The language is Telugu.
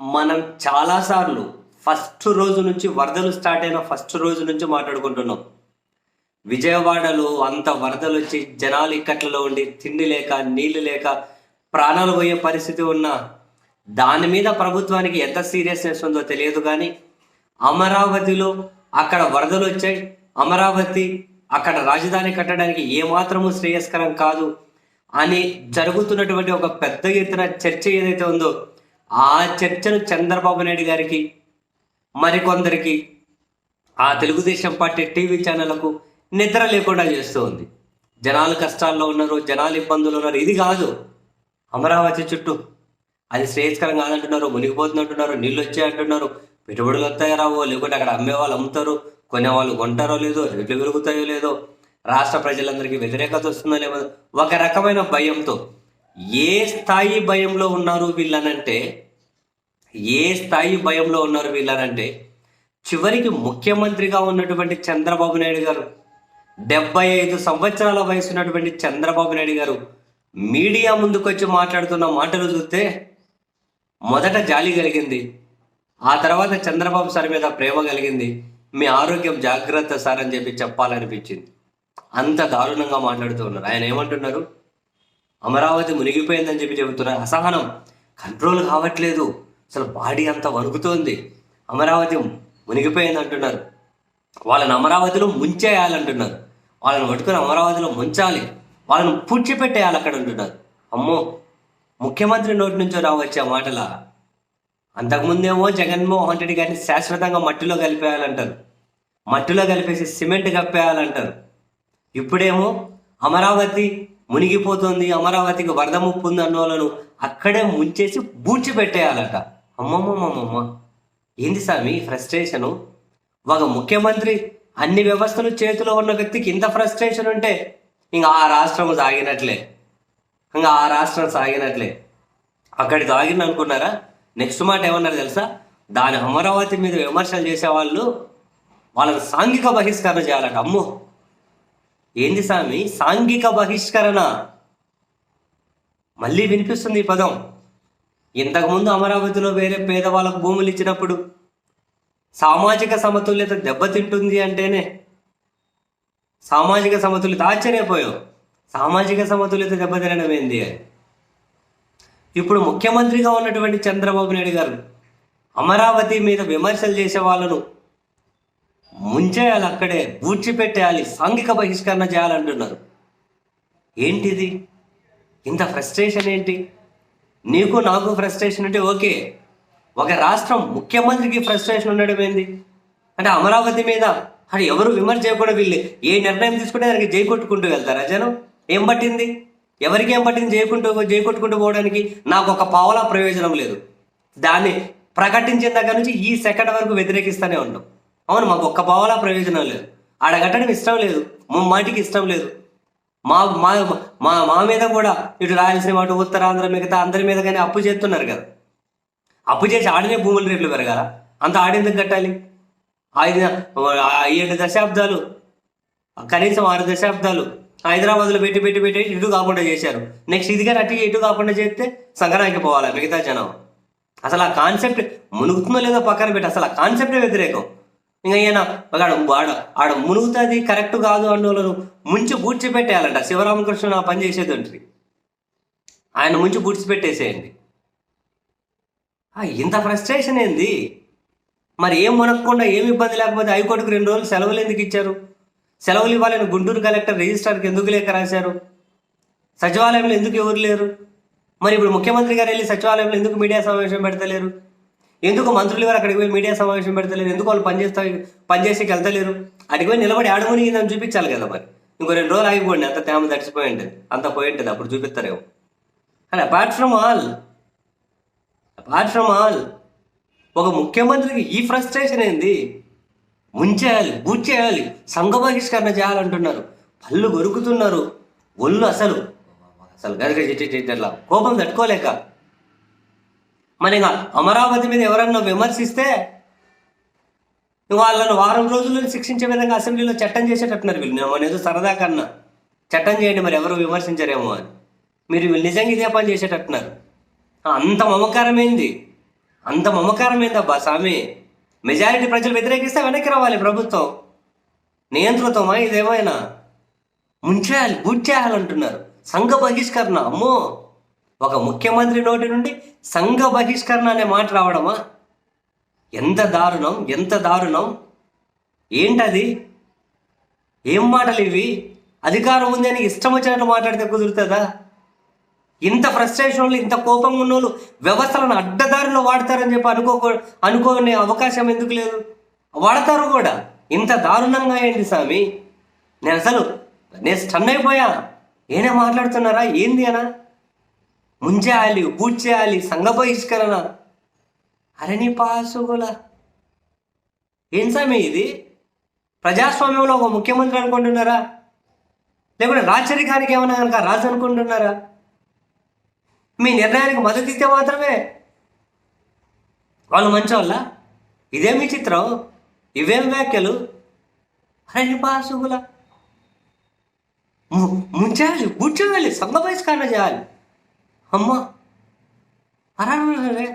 మనం చాలాసార్లు ఫస్ట్ రోజు నుంచి వరదలు స్టార్ట్ అయిన ఫస్ట్ రోజు నుంచి మాట్లాడుకుంటున్నాం. విజయవాడలో అంత వరదలు వచ్చి జనాలు ఇక్కట్లలో ఉండి తిండి లేక నీళ్ళు లేక ప్రాణాలు పోయే పరిస్థితి ఉన్నా దాని మీద ప్రభుత్వానికి ఎంత సీరియస్నెస్ ఉందో తెలియదు కానీ అమరావతిలో అక్కడ వరదలు వచ్చాయి. అమరావతి అక్కడ రాజధాని కట్టడానికి ఏమాత్రము శ్రేయస్కరం కాదు అని జరుగుతున్నటువంటి ఒక పెద్ద ఎత్తున చర్చ ఏదైతే ఉందో ఆ చర్చను చంద్రబాబు నాయుడు గారికి మరికొందరికి ఆ తెలుగుదేశం పార్టీ టీవీ ఛానళ్ళకు నిద్ర లేకుండా చేస్తూ ఉంది. జనాలు కష్టాల్లో ఉన్నారు జనాలు ఇబ్బందులు ఉన్నారు. ఇది కాదు. అమరావతి చుట్టూ అది శ్రేయస్కరం కాదంటున్నారు మునిగిపోతున్నట్టున్నారు నీళ్ళు వచ్చాయంటున్నారు పెట్టుబడులు వస్తాయో రావో లేకుంటే అక్కడ అమ్మే వాళ్ళు అమ్ముతారు కొనేవాళ్ళు కొంటారో లేదో రేట్లు పెరుగుతాయో లేదో రాష్ట్ర ప్రజలందరికీ వ్యతిరేకత వస్తుందో లేదో ఒక రకమైన భయంతో ఏ స్థాయి భయంలో ఉన్నారు వీళ్ళనంటే ఏ స్థాయి భయంలో ఉన్నారు వీళ్ళనంటే చివరికి ముఖ్యమంత్రిగా ఉన్నటువంటి చంద్రబాబు నాయుడు గారు డెబ్బై ఐదు సంవత్సరాల వయసు ఉన్నటువంటి చంద్రబాబు నాయుడు గారు మీడియా ముందుకొచ్చి మాట్లాడుతున్న మాటలు చూస్తే మొదట జాలి కలిగింది. ఆ తర్వాత చంద్రబాబు సార్ మీద ప్రేమ కలిగింది. మీ ఆరోగ్యం జాగ్రత్త సార్ అని చెప్పి చెప్పాలనిపించింది. అంత దారుణంగా మాట్లాడుతూ ఉన్నారు. ఆయన ఏమంటున్నారు? అమరావతి మునిగిపోయిందని చెప్పి చెబుతున్నారు అసహనం కంట్రోల్ కావట్లేదు. అసలు బాడీ అంతా వణుకుతోంది. అమరావతి మునిగిపోయింది అంటున్నారు వాళ్ళని అమరావతిలో ముంచేయాలంటున్నారు. వాళ్ళని పట్టుకుని అమరావతిలో ముంచాలి. వాళ్ళని పూడ్చిపెట్టేయాలి అక్కడ అంటున్నారు. అమ్మో ముఖ్యమంత్రి నోటి నుంచో రావచ్చే మాటల? అంతకుముందేమో జగన్మోహన్ రెడ్డి గారిని శాశ్వతంగా మట్టిలో కలిపేయాలంటారు. మట్టిలో కలిపేసి సిమెంట్ కప్పేయాలంటారు. ఇప్పుడేమో అమరావతి మునిగిపోతుంది అమరావతికి వరద ముప్పు ఉంది అన్న వాళ్ళను అక్కడే ముంచేసి బూడ్చి పెట్టేయాలట. అమ్మమ్మమ్మమ్మ. ఏంది స్వామి ఫ్రస్ట్రేషను ఒక ముఖ్యమంత్రి అన్ని వ్యవస్థలు చేతిలో ఉన్న వ్యక్తికి ఇంత ఫ్రస్ట్రేషన్ ఉంటే ఇంకా ఆ రాష్ట్రం సాగినట్లే. ఇంకా ఆ రాష్ట్రం సాగినట్లే. అక్కడికి సాగింది అనుకున్నారా? నెక్స్ట్ మాట ఏమన్నారు తెలుసా? దాని అమరావతి మీద విమర్శలు చేసేవాళ్ళు వాళ్ళని సాంఘిక బహిష్కరణ చేయాలట. అమ్మో! ఏంది స్వామి సాంఘిక బహిష్కరణ. మళ్ళీ వినిపిస్తుంది ఈ పదం. ఇంతకుముందు అమరావతిలో వేరే పేదవాళ్ళకు భూములు ఇచ్చినప్పుడు సామాజిక సమతుల్యత దెబ్బతింటుంది అంటేనే సామాజిక సమతుల్యత ఆశ్చర్యపోయావు. సామాజిక సమతుల్యత దెబ్బతినడం ఏంది ఇప్పుడు ముఖ్యమంత్రిగా ఉన్నటువంటి చంద్రబాబు నాయుడు గారు అమరావతి మీద విమర్శలు చేసే వాళ్ళను ముంచేయాలి అక్కడే బూడ్చిపెట్టేయాలి సాంఘిక బహిష్కరణ చేయాలంటున్నారు. ఏంటిది? ఇంత ఫ్రస్ట్రేషన్ ఏంటి? నీకు నాకు ఫ్రస్ట్రేషన్ అంటే ఓకే. ఒక రాష్ట్రం ముఖ్యమంత్రికి ఫ్రస్ట్రేషన్ ఉండడం ఏంది? అంటే అమరావతి మీద అది ఎవరు విమర్శ చేయకుండా వీళ్ళు ఏ నిర్ణయం తీసుకుంటే దానికి జై కొట్టుకుంటూ వెళ్తారా జనం? ఏం పట్టింది? ఎవరికి ఏం పట్టింది జైకుంటూ జై కొట్టుకుంటూ పోవడానికి? నాకు ఒక పావలా ప్రయోజనం లేదు. దాన్ని ప్రకటించిన దగ్గర నుంచి ఈ సెకండ్ వరకు వ్యతిరేకిస్తూనే ఉన్నాం. అవును మాకు ఒక్క పావలా ప్రయోజనం లేదు. ఆడ కట్టడం ఇష్టం లేదు. మా మాటికి ఇష్టం లేదు. మా మా మా మా మీద కూడా ఇటు రాయలసీమ అటు ఉత్తరాంధ్ర మిగతా అందరి మీద కానీ అప్పు చేస్తున్నారు కదా. అప్పు చేసి ఆడినే భూముల రేట్లు పెరగాల? అంత ఆడేందుకు కట్టాలి? ఐదు ఏడు దశాబ్దాలు కనీసం ఆరు దశాబ్దాలు హైదరాబాద్లో పెట్టి పెట్టి పెట్టి ఇటు కాకుండా చేశారు. నెక్స్ట్ ఇది కానీ అటు ఇటు కాకుండా చేస్తే సంక్రాంతికి పోవాలి మిగతా జనం? అసలు ఆ కాన్సెప్ట్ మునుగుతుందో లేదో పక్కన పెట్టి. అసలు ఆ కాన్సెప్టే వ్యతిరేకం. ఇంకా ఈయన ఆడ వాడు ఆడ మునుగుతుంది కరెక్ట్ కాదు అన్నోళ్ళను ముంచి పూడ్చిపెట్టేయాలంట శివరామకృష్ణ ఆ పని చేసేది ఆయన ముంచి బూడ్చిపెట్టేసేయండి ఇంత ఫ్రస్ట్రేషన్ ఏంది? మరి ఏం మునక్కుండా ఏం ఇబ్బంది లేకపోతే హైకోర్టుకు రెండు రోజులు సెలవులు ఎందుకు ఇచ్చారు? సెలవులు ఇవ్వాలని గుంటూరు కలెక్టర్ రిజిస్ట్రార్కి ఎందుకు లేఖ రాశారు? సచివాలయంలో ఎందుకు ఎవరు లేరు? మరి ఇప్పుడు ముఖ్యమంత్రి గారు వెళ్ళి సచివాలయంలో ఎందుకు మీడియా సమావేశం పెడతలేరు? ఎందుకు మంత్రులు గారు అక్కడికి పోయి మీడియా సమావేశం పెడతలేరు? ఎందుకు వాళ్ళు పనిచేస్తా పనిచేసేకి వెళ్తలేరు? అక్కడికి పోయి నిలబడి ఆడమునిగిందని చూపించాలి కదా మరి. ఇంకో రెండు రోజులు ఆగిపోండి అంత తేమ తడిచిపోయి ఉంటుంది అంత పోయి ఉంటుంది అప్పుడు చూపిస్తారేమో and apart from all apart from all ఒక ముఖ్యమంత్రికి ఈ ఫ్రస్ట్రేషన్ ఏంది? ముంచేయాలి చేయాలి సంఘ బహిష్కరణ చేయాలంటున్నారు. పళ్ళు గొరుకుతున్నారు. ఒళ్ళు అసలు అసలు గదిగా ఇట్లా కోపం తట్టుకోలేక. మరి ఇంకా అమరావతి మీద ఎవరన్నా విమర్శిస్తే వాళ్ళను వారం రోజుల్లో శిక్షించే విధంగా అసెంబ్లీలో చట్టం చేసేటట్టున్నారు వీళ్ళు. నేను ఏదో సరదా కన్నా. చట్టం చేయండి మరి ఎవరు విమర్శించరేమో అని. మీరు వీళ్ళు నిజంగా ఇదే పని చేసేటట్టున్నారు. అంత మమకారమైంది. అంత మమకారమైందబ్బా స్వామి. మెజారిటీ ప్రజలు వ్యతిరేకిస్తే వెనక్కి రావాలి ప్రభుత్వం. నియంత్రితమా ఇదేమైనా? ముంచేయాలి బుడ్చేయాలంటున్నారు సంఘ బహిష్కరణ అమ్మో! ఒక ముఖ్యమంత్రి నోటి నుండి సంఘ బహిష్కరణ అనే మాట రావడమా? ఎంత దారుణం ఎంత దారుణం. ఏంటది? ఏం మాటలు ఇవి? అధికారం ఉంది అని ఇష్టం వచ్చినట్టు మాట్లాడితే కుదురుతుందా? ఇంత ఫ్రస్ట్రేషన్ ఇంత కోపం ఉన్న వాళ్ళు వ్యవస్థలను అడ్డదారిలో వాడతారని చెప్పి అనుకో అనుకోనే అవకాశం ఎందుకు లేదు? వాడతారు కూడా. ఇంత దారుణంగా ఏంటి స్వామి నేను అసలు నేను స్టన్ అయిపోయా. ఏనే మాట్లాడుతున్నారా? ఏంది అనా? ముంచేయాలి పూజ చేయాలి సంఘ బహిష్కరణ అరణి పాసుగుల ఏం స్వామి ఇది? ప్రజాస్వామ్యంలో ఒక ముఖ్యమంత్రి అనుకుంటున్నారా? లేకుంటే రాచరికానికి ఏమన్నా కనుక రాజు అనుకుంటున్నారా? మీ నిర్ణయానికి మద్దతు ఇస్తే మాత్రమే. వాళ్ళు మంచోళ్ళ? ఇదేమి చిత్రం? ఇవేం వ్యాఖ్యలు? అరణి పాసుగుల ము- ముంచేయాలి బుచ్చేయాలి సంఘ బహిష్కరణ చేయాలి. అమ్మా అరే